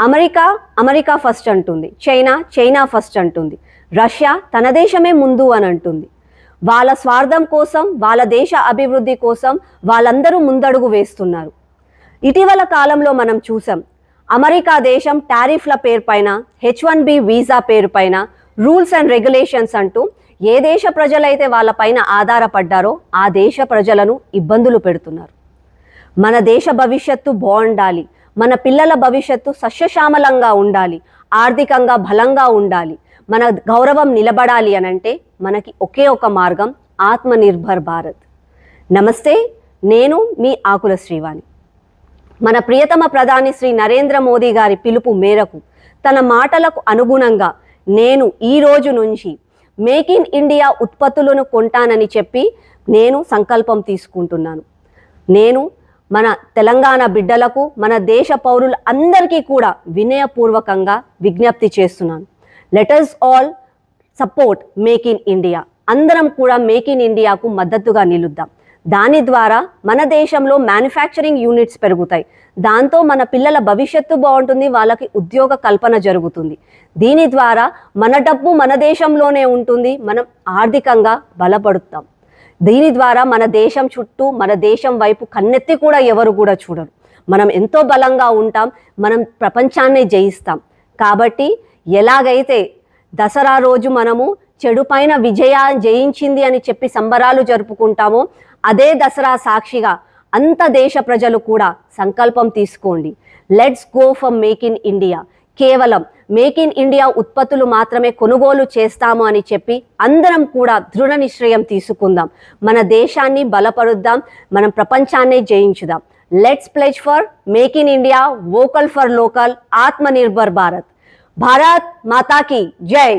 America America first అంటుంది. China China first అంటుంది. Russia తన దేశమే ముందు అని అంటుంది. వాళ్ళ స్వార్థం కోసం వాళ్ళ దేశ అభివృద్ధి కోసం వాళ్ళందరూ ముందడుగు వేస్తున్నారు. ఇటీవల కాలంలో మనం చూసాం అమెరికా దేశం టారిఫ్ల పేరుపైన హెచ్ వన్ బి వీసా పేరుపైన రూల్స్ అండ్ రెగ్యులేషన్స్ అంటూ ఏ దేశ ప్రజలైతే వాళ్ళపైన ఆధారపడ్డారో ఆ దేశ ప్రజలను ఇబ్బందులు పెడుతున్నారు. మన దేశ భవిష్యత్తు బాగుండాలి. మన పిల్లల భవిష్యత్తు సస్యశ్యామలంగా ఉండాలి ఆర్థికంగా బలంగా ఉండాలి మన గౌరవం నిలబడాలి అని అంటే మనకి ఒకే ఒక మార్గం ఆత్మనిర్భర్ భారత్. నమస్తే నేను మీ ఆకుల శ్రీవాణి. మన ప్రియతమ ప్రధాని శ్రీ నరేంద్ర మోదీ గారి పిలుపు మేరకు తన మాటలకు అనుగుణంగా నేను ఈ రోజు నుంచి మేక్ ఇన్ ఇండియా ఉత్పత్తులను కొంటానని చెప్పి నేను సంకల్పం తీసుకుంటున్నాను. నేను మన తెలంగాణ బిడ్డలకు మన దేశ పౌరులు అందరికీ కూడా వినయపూర్వకంగా విజ్ఞప్తి చేస్తున్నాను. Let's all support make in India అందరం కూడా మేక్ ఇన్ ఇండియాకు మద్దతుగా నిలుద్దాం. దాని ద్వారా మన దేశంలో మ్యానుఫ్యాక్చరింగ్ యూనిట్స్ పెరుగుతాయి. దాంతో మన పిల్లల భవిష్యత్తు బాగుంటుంది వాళ్ళకి ఉద్యోగ కల్పన జరుగుతుంది. దీని ద్వారా మన డబ్బు మన దేశంలోనే ఉంటుంది మనం ఆర్థికంగా బలపడుతాం. దీని ద్వారా మన దేశం చుట్టూ మన దేశం వైపు కన్నెత్తి కూడా ఎవరు కూడా చూడరు. మనం ఎంతో బలంగా ఉంటాం మనం ప్రపంచాన్ని జయిస్తాం. కాబట్టి ఎలాగైతే దసరా రోజు మనము చెడు పైన విజయ జయించింది అని చెప్పి సంబరాలు జరుపుకుంటామో అదే దసరా సాక్షిగా అంత దేశ ప్రజలు కూడా సంకల్పం తీసుకోండి. Let's go for make in India కేవలం మేక్ ఇన్ ఇండియా ఉత్పత్తులు మాత్రమే కొనుగోలు చేస్తాము అని చెప్పి అందరం కూడా దృఢ నిశ్చయం తీసుకుందాం. మన దేశాన్ని బలపరుద్దాం మనం ప్రపంచాన్ని జయించుదాం. Let's pledge for make in India vocal for local Atmanirbhar Bharat. Bharat మాతాకి జై!